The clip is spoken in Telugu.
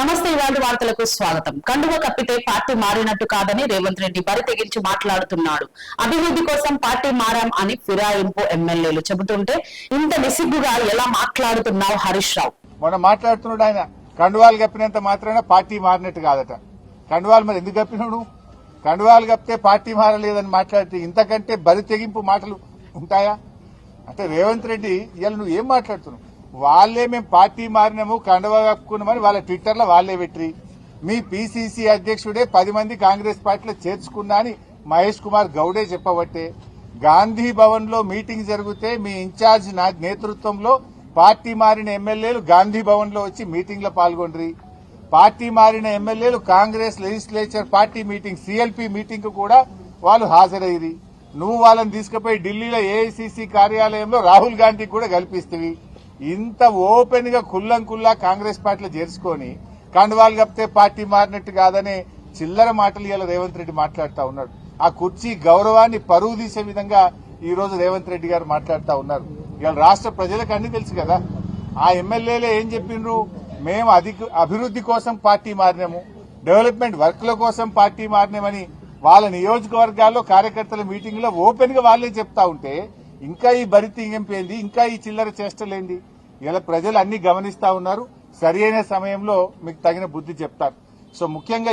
నమస్తే ఇవాళ వార్తలకు స్వాగతం. కండువ కప్పితే పార్టీ మారినట్టు కాదని రేవంత్ రెడ్డి బరి తెగించి మాట్లాడుతున్నాడు. అభివృద్ధి కోసం పార్టీ మారాం అని ఫిరాయింపు ఎమ్మెల్యేలు చెబుతుంటే ఇంత నిసిగ్గుగా ఎలా మాట్లాడుతున్నావు హరీష్ రావు? మొన్న మాట్లాడుతున్నాడు ఆయన. కండువాలు కప్పినంత మాత్రాన పార్టీ మారినట్టు కాదట. కండువాలు మరి ఎందుకు కప్పినాడు? కండువాలు కప్పితే పార్టీ మారలేదని మాట్లాడితే ఇంతకంటే బరి తెగింపు మాటలు ఉంటాయా? అంటే రేవంత్ రెడ్డి ఇవాళ నువ్వు ఏం మాట్లాడుతున్నావు? వాళ్ళే మేము పార్టీ మారినాము కండువా కప్పుకున్నామని వాళ్ళ ట్విట్టర్లో వాళ్ళే పెట్టి మీ పిసిసి అధ్యక్షుడే పది మంది కాంగ్రెస్ పార్టీలో చేర్చుకున్నా అని మహేష్ కుమార్ గౌడే చెప్పబట్టే గాంధీ భవన్లో మీటింగ్ జరిగితే మీ ఇన్ఛార్జ్ నా నేతృత్వంలో పార్టీ మారిన ఎమ్మెల్యేలు గాంధీ భవన్లో వచ్చి మీటింగ్లో పాల్గొండ్రి. పార్టీ మారిన ఎమ్మెల్యేలు Congress legislature party meeting CLP మీటింగ్కు కూడా వాళ్ళు హాజరయ్యి నువ్వు వాళ్ళని తీసుకుపోయి ఢిల్లీలో ఏఐసిసి కార్యాలయంలో రాహుల్ గాంధీకి కూడా కల్పిస్తవి. ఇంత ఓపెన్గా కుల్లం కుల్లా కాంగ్రెస్ పార్టీలో చేర్చుకొని కండువాలు కప్పితే పార్టీ మారినట్టు కాదనే చిల్లర మాటలు ఇలా రేవంత్ రెడ్డి మాట్లాడుతూ ఉన్నాడు. ఆ కుర్చీ గౌరవాన్ని పరువు తీసే విధంగా ఈ రోజు రేవంత్ రెడ్డి గారు మాట్లాడుతూ ఉన్నారు. ఇవాళ రాష్ట్ర ప్రజలకు అన్ని తెలుసు కదా. ఆ ఎమ్మెల్యేలే ఏం చెప్పిండ్రు మేము అధిక అభివృద్ధి కోసం పార్టీ మారినాము. డెవలప్మెంట్ వర్క్ల కోసం పార్టీ మారినామని వాళ్ళ నియోజకవర్గాల్లో కార్యకర్తల మీటింగ్లో ఓపెన్గా వాళ్ళే చెప్తా ఉంటే ఇంకా ఈ బరితి ఏంది ఇంకా ఈ చిల్లర చేష్టలేంది. ఇలా ప్రజలు అన్ని గమనిస్తా ఉన్నారు. సరి అయిన సమయంలో మీకు తగిన బుద్ధి చెప్తారు. సో ముఖ్యంగా